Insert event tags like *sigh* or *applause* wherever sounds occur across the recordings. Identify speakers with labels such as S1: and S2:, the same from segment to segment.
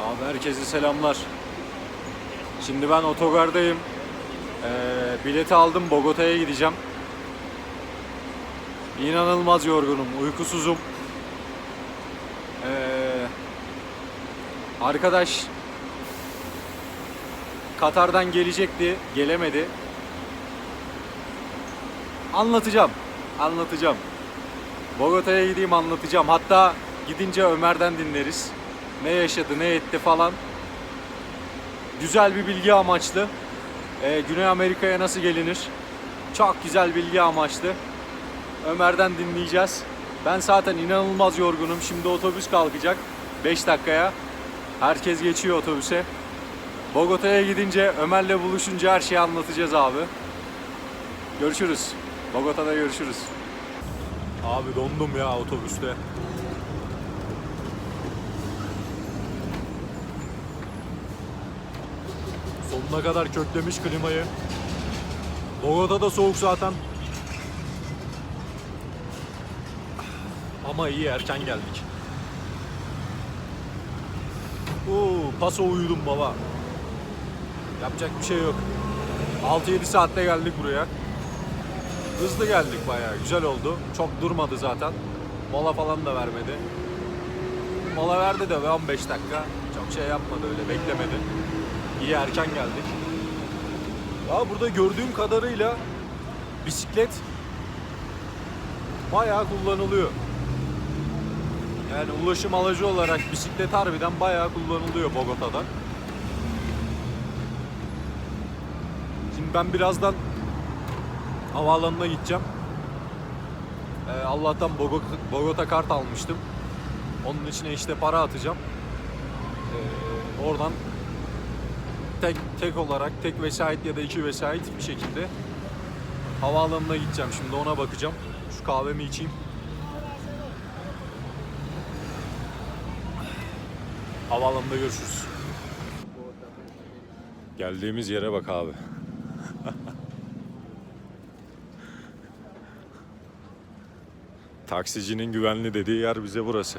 S1: Abi herkese selamlar. Şimdi ben otogardayım. Ee, bileti aldım Bogota'ya gideceğim. İnanılmaz yorgunum, uykusuzum. Ee, arkadaş Katar'dan gelecekti, gelemedi. Anlatacağım, anlatacağım. Bogota'ya gideyim anlatacağım. Hatta gidince Ömer'den dinleriz. Ne yaşadı, ne etti falan. Güzel bir bilgi amaçlı. Ee, Güney Amerika'ya nasıl gelinir? Çok güzel bilgi amaçlı. Ömer'den dinleyeceğiz. Ben zaten inanılmaz yorgunum. Şimdi otobüs kalkacak 5 dakikaya. Herkes geçiyor otobüse. Bogota'ya gidince Ömer'le buluşunca her şeyi anlatacağız abi. Görüşürüz. Bogota'da görüşürüz. Abi dondum ya otobüste. Sonuna kadar köklemiş klimayı. Bogota'da soğuk zaten. Ama iyi erken geldik. Oo, paso uyudum baba. Yapacak bir şey yok. 6-7 saatte geldik buraya. Hızlı geldik bayağı. Güzel oldu. Çok durmadı zaten. Mola falan da vermedi. Mola verdi de ve 15 dakika. Çok şey yapmadı öyle beklemedi. İyi erken geldik. Ya burada gördüğüm kadarıyla bisiklet bayağı kullanılıyor. Yani ulaşım aracı olarak bisiklet harbiden bayağı kullanılıyor Bogota'da. Şimdi ben birazdan havaalanına gideceğim. Ee, Allah'tan Bogota, Bogota kart almıştım. Onun içine işte para atacağım. Ee, oradan tek tek olarak tek vesait ya da iki vesait bir şekilde havaalanına gideceğim. Şimdi ona bakacağım. Şu kahvemi içeyim. Havaalanında görüşürüz. Geldiğimiz yere bak abi. Taksicinin güvenli dediği yer bize burası.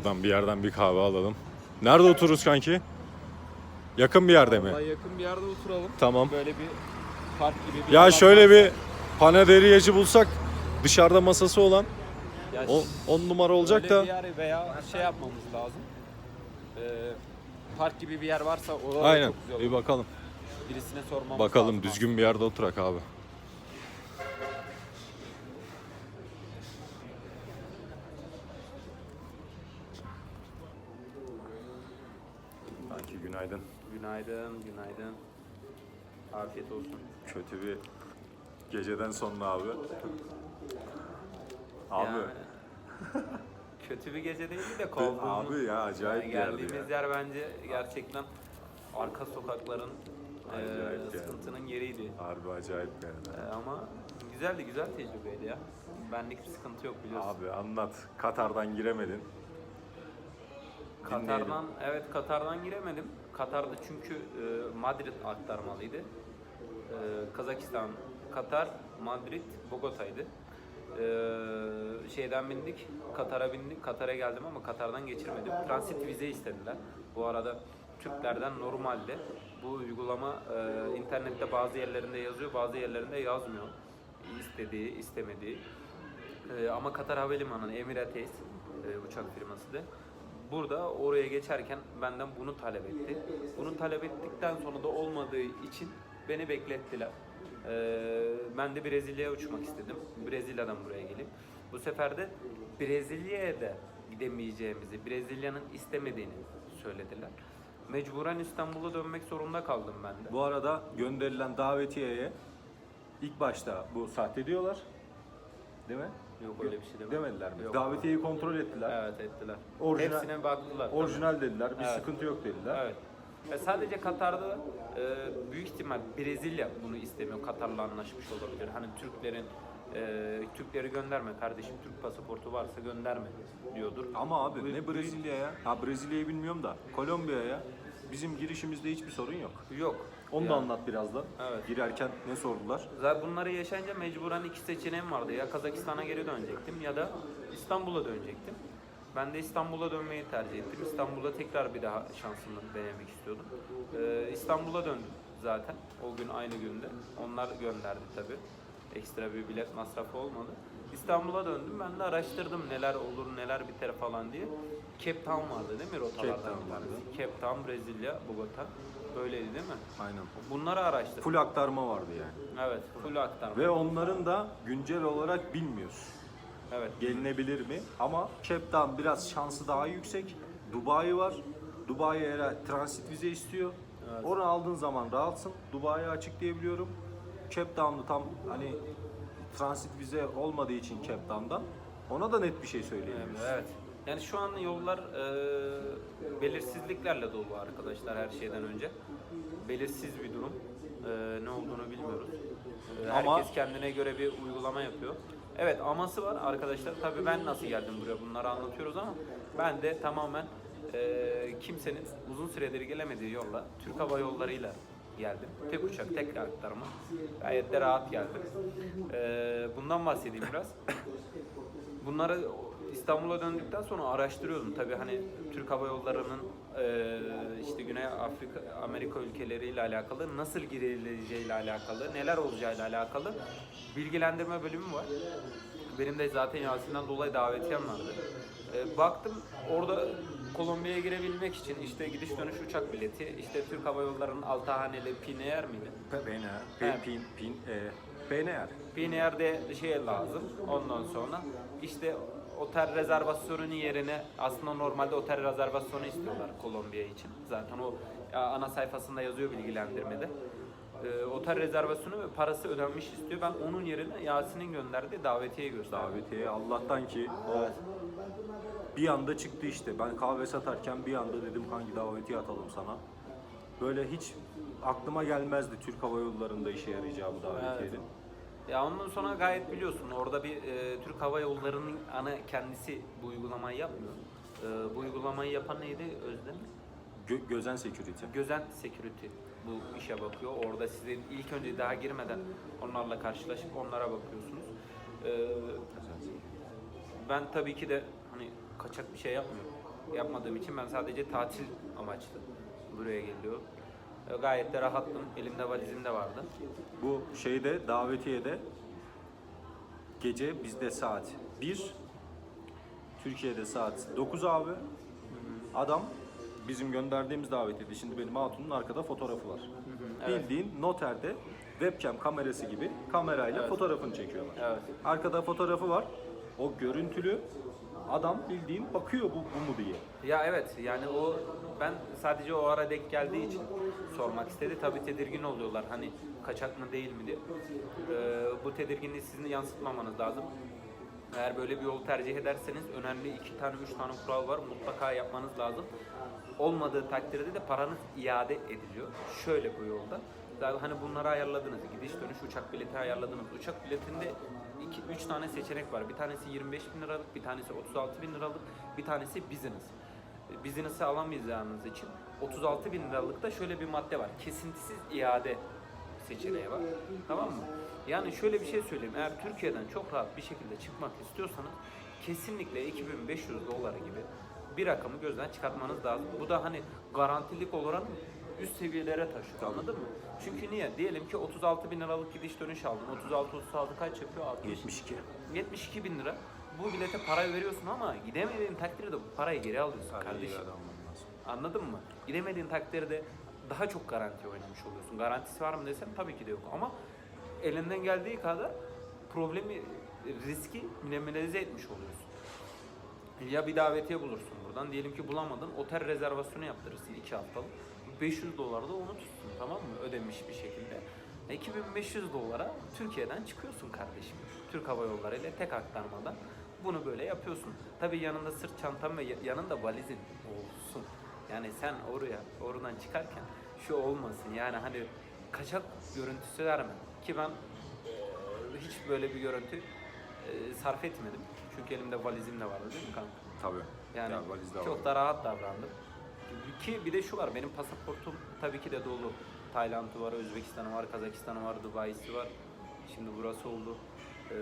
S1: Oradan bir yerden bir kahve alalım. Nerede otururuz kanki? Yakın bir yerde mi?
S2: Vallahi yakın bir yerde oturalım.
S1: Tamam.
S2: Böyle bir park gibi bir
S1: Ya
S2: alan
S1: şöyle bir panaderiyacı bulsak dışarıda masası olan
S2: Ya
S1: o 10 numara olacak
S2: öyle
S1: da
S2: bir yer veya şey yapmamız lazım. Ee, park gibi bir yer varsa orada
S1: aynen
S2: çok güzel olur.
S1: bir bakalım.
S2: Birisine sormamız
S1: Bakalım
S2: lazım
S1: düzgün bir yerde oturak abi. Kanki günaydın.
S2: Günaydın. Afiyet olsun.
S1: Kötü bir geceden sonra abi. Abi.
S2: Yani, *laughs* kötü bir gece değildi de kovduğumuz.
S1: Abi ya acayip
S2: yani
S1: yerdi
S2: geldiğimiz
S1: ya.
S2: yer bence gerçekten arka sokakların
S1: Acayip
S2: e,
S1: yani.
S2: sıkıntının yeriydi.
S1: Harbi acayip yerdi.
S2: E, ama güzeldi, güzel tecrübeydi ya. Benlik bir sıkıntı yok biliyorsun.
S1: Abi anlat. Katar'dan giremedin. Dinleyelim.
S2: Katar'dan evet Katar'dan giremedim. Katar'da çünkü e, Madrid aktarmalıydı. E, Kazakistan, Katar, Madrid, Bogota'ydı. E, şeyden bindik, Katar'a bindik. Katar'a geldim ama Katar'dan geçirmedim. Transit vize istediler. Bu arada Türklerden normalde bu uygulama internette bazı yerlerinde yazıyor, bazı yerlerinde yazmıyor. İstediği, istemediği. Ama Katar Havalimanı Emirates e, uçak firması da burada oraya geçerken benden bunu talep etti. Bunu talep ettikten sonra da olmadığı için beni beklettiler. Ee, ben de Brezilya'ya uçmak istedim. Brezilya'dan buraya gelip. Bu sefer de Brezilya'ya da gidemeyeceğimizi, Brezilya'nın istemediğini söylediler. Mecburen İstanbul'a dönmek zorunda kaldım ben de.
S1: Bu arada gönderilen davetiyeye ilk başta bu sahte diyorlar. Değil mi?
S2: Yok öyle bir şey demedim.
S1: Demediler mi?
S2: Yok.
S1: Davetiyeyi kontrol ettiler.
S2: Evet ettiler.
S1: Orijinal-
S2: Hepsine baktılar. tabii.
S1: Orijinal dediler. Bir
S2: Evet.
S1: sıkıntı yok dediler.
S2: Evet. Ve sadece Katar'da e, büyük ihtimal Brezilya bunu istemiyor. Katar'la anlaşmış olabilir. Hani Türklerin e, Türkleri gönderme kardeşim. Türk pasaportu varsa gönderme diyordur.
S1: Ama abi ne Brezilya'ya? Ha Brezilya'yı bilmiyorum da Kolombiya'ya bizim girişimizde hiçbir sorun yok.
S2: Yok.
S1: Onu da
S2: Yani
S1: anlat birazdan.
S2: Evet.
S1: Girerken ne sordular?
S2: Zaten bunları yaşayınca mecburen iki seçeneğim vardı. Ya Kazakistan'a geri dönecektim ya da İstanbul'a dönecektim. Ben de İstanbul'a dönmeyi tercih ettim. İstanbul'a tekrar bir daha şansımı denemek istiyordum. Ee, İstanbul'a döndüm zaten o gün aynı günde. Onlar gönderdi tabii. Ekstra bir bilet masrafı olmadı. İstanbul'a döndüm. Ben de araştırdım neler olur, neler biter falan diye. Cape Town vardı değil mi rotalardan
S1: Cape Town
S2: bir tanesi?
S1: vardı.
S2: Cape Town, Brezilya, Bogota. Böyleydi değil mi?
S1: Aynen.
S2: Bunları araştırdım.
S1: Full aktarma vardı yani.
S2: Evet, full aktarma.
S1: Ve onların da güncel olarak bilmiyoruz.
S2: Evet.
S1: Gelinebilir mi? Ama Cape Town biraz şansı daha yüksek. Dubai var. Dubai eğer transit vize istiyor.
S2: Evet.
S1: Onu aldığın zaman rahatsın. Dubai'ye açık diyebiliyorum. Cape Town'da tam hani transit vize olmadığı için Cape Town'dan ona da net bir şey söyleyemiyoruz.
S2: Evet. Yani şu an yollar e, belirsizliklerle dolu arkadaşlar her şeyden önce. Belirsiz bir durum. E, ne olduğunu bilmiyoruz. E,
S1: Ama-
S2: herkes kendine göre bir uygulama yapıyor. Evet aması var arkadaşlar. Tabii ben nasıl geldim buraya bunları anlatıyoruz ama ben de tamamen e, kimsenin uzun süredir gelemediği yolla Türk Hava Yolları'yla geldim. Tek uçak, tek aktarma. Gayet de rahat geldim. E, bundan bahsedeyim biraz. Bunları İstanbul'a döndükten sonra araştırıyordum. Tabii hani Türk Hava Yolları'nın eee, işte Güney Afrika, Amerika ülkeleriyle alakalı, nasıl girileceğiyle alakalı, neler olacağıyla alakalı bilgilendirme bölümü var. Benim de zaten Yasin'den dolayı davetiyem vardı. Eee, baktım orada Kolombiya'ya girebilmek için işte gidiş dönüş uçak bileti, işte Türk Hava Yolları'nın altı haneli PNR miydi?
S1: PNR, pin, e, PNR.
S2: PNR'de şey lazım. Ondan sonra işte otel rezervasyonunun yerine aslında normalde otel rezervasyonu istiyorlar Kolombiya için. Zaten o ana sayfasında yazıyor bilgilendirmede. Ee, otel rezervasyonu ve parası ödenmiş istiyor. Ben onun yerine Yasin'in gönderdiği davetiye gösterdim.
S1: Davetiye Allah'tan ki o bir anda çıktı işte. Ben kahve satarken bir anda dedim hangi davetiye atalım sana. Böyle hiç aklıma gelmezdi Türk Hava Yolları'nda işe yarayacağı bu davetiyenin.
S2: Ya ondan sonra gayet biliyorsun orada bir e, Türk Hava Yolları'nın ana kendisi bu uygulamayı yapmıyor. E, bu uygulamayı yapan neydi Özlem?
S1: Gö- Gözen Security.
S2: Gözen Security bu işe bakıyor. Orada sizin ilk önce daha girmeden onlarla karşılaşıp onlara bakıyorsunuz. Ee, ben tabii ki de hani kaçak bir şey yapmıyorum. Yapmadığım için ben sadece tatil amaçlı buraya geliyorum. Ee, gayet de rahattım. Elimde valizim de vardı.
S1: Bu şeyde davetiyede gece bizde saat 1 Türkiye'de saat 9 abi. Adam bizim gönderdiğimiz davetiyede şimdi benim hatunun arkada fotoğrafı var.
S2: Evet.
S1: Bildiğin noterde webcam kamerası gibi kamerayla
S2: Evet.
S1: fotoğrafını çekiyorlar.
S2: Evet.
S1: Arkada fotoğrafı var. O görüntülü adam bildiğin bakıyor bu, bu mu diye.
S2: Ya evet yani o ben sadece o ara denk geldiği için sormak istedi. Tabii tedirgin oluyorlar hani kaçak mı değil mi diye. Ee, bu tedirginliği sizin yansıtmamanız lazım. Eğer böyle bir yol tercih ederseniz önemli iki tane üç tane kural var mutlaka yapmanız lazım. Olmadığı takdirde de paranız iade ediliyor. Şöyle bu yolda. Zaten hani bunları ayarladınız. Gidiş dönüş uçak bileti ayarladınız. Uçak biletinde 2 3 tane seçenek var. Bir tanesi 25 bin liralık, bir tanesi 36 bin liralık, bir tanesi business. Business'ı alamayacağınız için 36 bin liralıkta şöyle bir madde var. Kesintisiz iade seçeneği var. Tamam mı? Yani şöyle bir şey söyleyeyim. Eğer Türkiye'den çok rahat bir şekilde çıkmak istiyorsanız kesinlikle 2500 dolar gibi bir rakamı gözden çıkartmanız lazım. Bu da hani garantilik olarak üst seviyelere taşıyor. Anladın mı? Çünkü niye? Diyelim ki 36 bin liralık gidiş dönüş aldın. 36 36 kaç yapıyor? 60.
S1: 72.
S2: 72 bin lira. Bu bilete para veriyorsun ama gidemediğin takdirde bu parayı geri alıyorsun kardeşim. Anladın mı? Gidemediğin takdirde daha çok garanti oynamış oluyorsun. Garantisi var mı desem tabii ki de yok ama elinden geldiği kadar problemi, riski minimalize etmiş oluyorsun. Ya bir davetiye bulursun buradan. Diyelim ki bulamadın. Otel rezervasyonu yaptırırsın 2 haftalık. 500 dolar da onu tutsun tamam mı? Ödemiş bir şekilde. 2500 dolara Türkiye'den çıkıyorsun kardeşim. Türk Hava Yolları ile tek aktarmadan bunu böyle yapıyorsun. Tabii yanında sırt çantan ve ya- yanında valizin olsun. Yani sen oraya, oradan çıkarken şu olmasın. Yani hani kaçak görüntüsü verme. Ki ben e, hiç böyle bir görüntü e, sarf etmedim. Çünkü elimde valizim de vardı değil mi kanka?
S1: Tabii.
S2: Yani
S1: Ya valizde
S2: çok
S1: var.
S2: da rahat davrandım. Ki bir de şu var benim pasaportum tabii ki de dolu. Tayland'ı var, Özbekistan'ı var, Kazakistan'ı var, Dubai'si var. Şimdi burası oldu. Ee,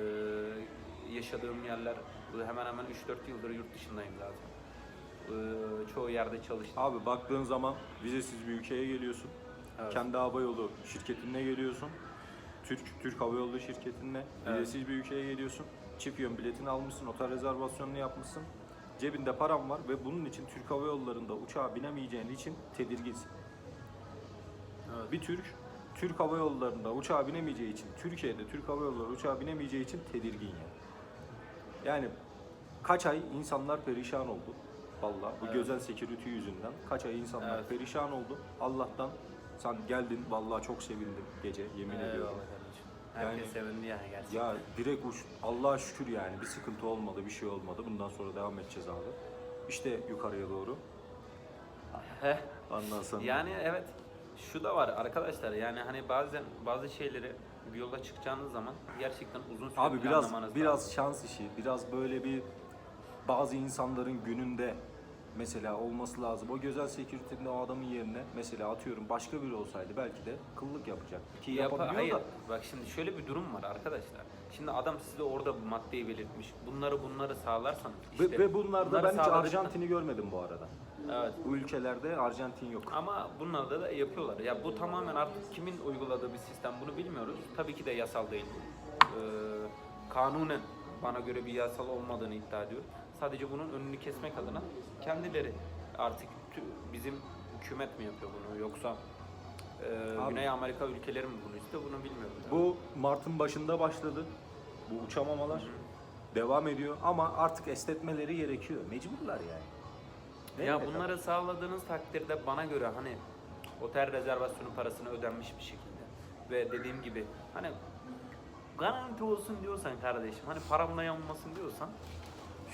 S2: yaşadığım yerler hemen hemen 3-4 yıldır yurt dışındayım zaten. Ee, çoğu yerde çalıştım.
S1: Abi baktığın zaman vizesiz bir ülkeye geliyorsun.
S2: Evet.
S1: Kendi hava yolu şirketinle geliyorsun. Türk Türk Hava Yolu şirketinle
S2: Evet.
S1: vizesiz bir ülkeye geliyorsun. Çift yön biletini almışsın, otel rezervasyonunu yapmışsın. Cebinde param var ve bunun için Türk Hava Yolları'nda uçağa binemeyeceğin için tedirginsin.
S2: Evet.
S1: Bir Türk Türk Hava Yolları'nda uçağa binemeyeceği için, Türkiye'de Türk Hava Yolları uçağa binemeyeceği için tedirgin yani. Yani kaç ay insanlar perişan oldu. Vallahi bu
S2: Evet.
S1: gözel security yüzünden kaç ay insanlar
S2: Evet.
S1: perişan oldu. Allah'tan sen geldin vallahi çok sevindim gece yemin
S2: Eyvallah
S1: ediyorum.
S2: Herkes
S1: Yani-
S2: sevindi yani gerçekten.
S1: Ya direkt uç Allah'a şükür yani bir sıkıntı olmadı, bir şey olmadı. Bundan sonra devam edeceğiz abi. İşte yukarıya doğru. Ondan sonra
S2: Yani evet şu da var arkadaşlar yani hani bazen bazı şeyleri bir yola çıkacağınız zaman gerçekten uzun süre
S1: Abi biraz biraz
S2: lazım.
S1: şans işi, biraz böyle bir bazı insanların gününde mesela olması lazım. O gözel security'nin o adamın yerine mesela atıyorum başka biri olsaydı belki de kıllık yapacak. Ki yapabiliyor
S2: hayır.
S1: da.
S2: Bak şimdi şöyle bir durum var arkadaşlar. Şimdi adam size orada bu maddeyi belirtmiş. Bunları bunları sağlarsan
S1: Ve,
S2: işte
S1: ve bunlarda
S2: bunları
S1: ben hiç
S2: sağladıktan-
S1: Arjantin'i görmedim bu arada.
S2: Evet.
S1: Bu ülkelerde Arjantin yok.
S2: Ama bunlarda da yapıyorlar. Ya bu tamamen artık kimin uyguladığı bir sistem bunu bilmiyoruz. Tabii ki de yasal değil bu. Ee, kanunen bana göre bir yasal olmadığını iddia ediyorum. Sadece bunun önünü kesmek adına kendileri artık bizim hükümet mi yapıyor bunu yoksa e,
S1: Abi-
S2: Güney Amerika ülkeleri mi bunu istiyor bunu bilmiyorum.
S1: Bu Mart'ın başında başladı. Bu uçamamalar devam ediyor ama artık esnetmeleri gerekiyor. Mecburlar yani. Ne
S2: Ya bunları sağladığınız takdirde bana göre hani otel rezervasyonu parasını ödenmiş bir şekilde ve dediğim gibi hani garanti olsun diyorsan kardeşim hani paramla yanmasın diyorsan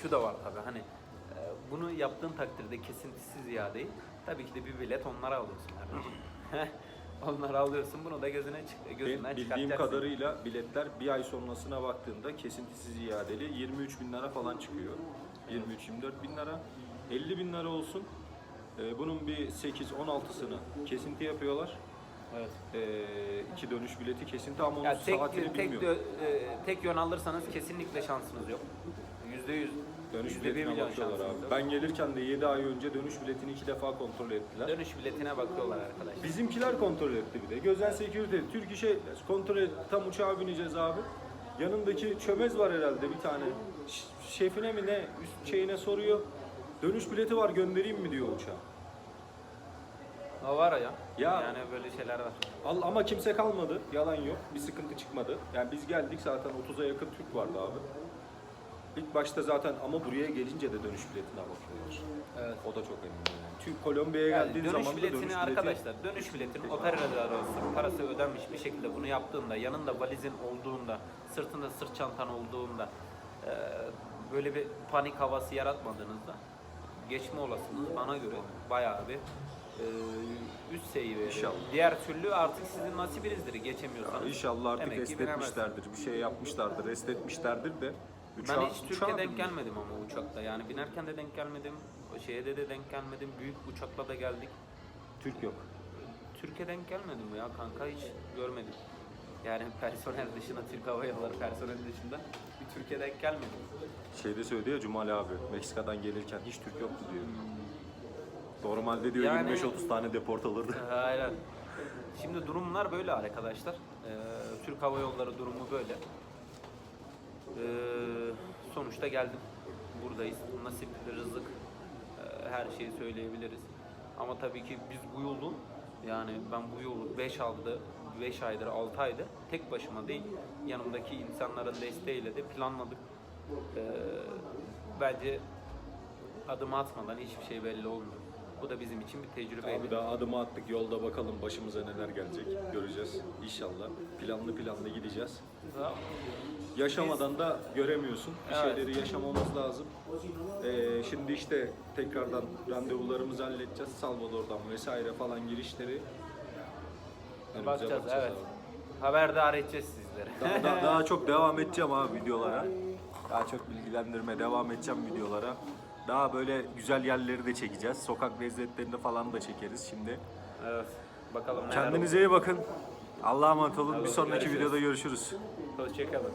S2: şu da var tabi hani e, bunu yaptığın takdirde kesintisiz iadeyi tabii ki de bir bilet onlara alıyorsun kardeşim. *laughs* onları alıyorsun bunu da gözüne çık
S1: Ben
S2: gözünden
S1: bildiğim
S2: çıkartacaksın.
S1: kadarıyla biletler bir ay sonrasına baktığında kesintisiz iadeli 23 bin lira falan çıkıyor. 23-24 bin lira. 50 bin lira olsun. Ee, bunun bir 8-16'sını kesinti yapıyorlar.
S2: Evet.
S1: Ee, iki dönüş bileti kesinti ama onun
S2: Ya tek
S1: saatini
S2: tek
S1: bilmiyorum.
S2: e, tek yön alırsanız kesinlikle şansınız yok. Yüzde yüz.
S1: Dönüş biletine
S2: milyon
S1: bakıyorlar
S2: şansınız
S1: abi.
S2: yok.
S1: Ben gelirken de 7 ay önce dönüş biletini iki defa kontrol ettiler.
S2: Dönüş biletine bakıyorlar arkadaşlar.
S1: Bizimkiler kontrol etti bir de. Gözel Security, Türk İş'e kontrol etti. Tam uçağa bineceğiz abi. Yanındaki çömez var herhalde bir tane. Ş- Şefine mi ne üst şeyine soruyor. Dönüş bileti var göndereyim mi diyor uçağa.
S2: O var ya.
S1: Ya-
S2: Yani böyle şeyler var.
S1: Al, ama kimse kalmadı. Yalan yok. Bir sıkıntı çıkmadı. Yani biz geldik zaten 30'a yakın Türk vardı abi. İlk başta zaten ama buraya gelince de dönüş biletine bakıyorlar.
S2: Evet.
S1: O da çok önemli yani. Çünkü Kolombiya'ya
S2: Yani
S1: geldiğin
S2: dönüş
S1: zaman da
S2: biletini
S1: dönüş bileti...
S2: arkadaşlar, dönüş biletinin otel rezervasyonu parası ödenmiş bir şekilde bunu yaptığında, yanında valizin olduğunda, sırtında sırt çantan olduğunda, e, böyle bir panik havası yaratmadığınızda geçme olasılığınız bana göre bayağı bir e, üst seviye.
S1: İnşallah.
S2: Diğer türlü artık sizin nasibinizdir geçemiyorsanız.
S1: İnşallah artık esnetmişlerdir, bir şey yapmışlardır, esnetmişlerdir de.
S2: Ben
S1: uçağa-
S2: hiç
S1: uçağa
S2: Türkiye denk
S1: bindim.
S2: gelmedim ama uçakta. Yani binerken de denk gelmedim. Şeye de, de denk gelmedim. Büyük uçakla da geldik.
S1: Türk yok.
S2: Türkiye denk gelmedim ya kanka hiç görmedim. Yani *laughs* personel dışında Türk Hava Yolları personeli dışında bir Türkiye denk gelmedim.
S1: Şeyde söyledi ya Cumali abi, Meksika'dan gelirken hiç Türk yoktu diyor. Normalde diyor
S2: Yani-
S1: 25-30 tane deport alırdı. *laughs*
S2: Aynen. Şimdi durumlar böyle arkadaşlar. Ee, Türk Hava Yolları durumu böyle. Ee, sonuçta geldim. Buradayız. Nasip, rızık, e, her şeyi söyleyebiliriz. Ama tabii ki biz bu yolu yani ben bu yolu 5 aldı 5 aydır 6 aydır tek başıma değil yanımdaki insanların desteğiyle de planladık. Ee, bence adım atmadan hiçbir şey belli olmuyor. Bu da bizim için bir tecrübeydi.
S1: Abi daha adımı attık yolda bakalım başımıza neler gelecek göreceğiz inşallah. Planlı planlı gideceğiz.
S2: Tamam.
S1: Yaşamadan da göremiyorsun. Bir
S2: Evet.
S1: şeyleri yaşamamız lazım. Ee, şimdi işte tekrardan randevularımızı halledeceğiz. Salvador'dan vesaire falan girişleri. Önümüze
S2: Bakacağız evet.
S1: abi.
S2: Haberdar edeceğiz sizleri.
S1: Daha, daha, *laughs* daha çok devam edeceğim abi videolara. Daha çok bilgilendirme devam edeceğim videolara. Daha böyle güzel yerleri de çekeceğiz. Sokak lezzetlerini falan da çekeriz şimdi.
S2: Evet. Bakalım neler
S1: Kendinize iyi bakın. Allah'a emanet olun. Bir sonraki
S2: görüşürüz.
S1: videoda görüşürüz.
S2: olur. Hoşçakalın.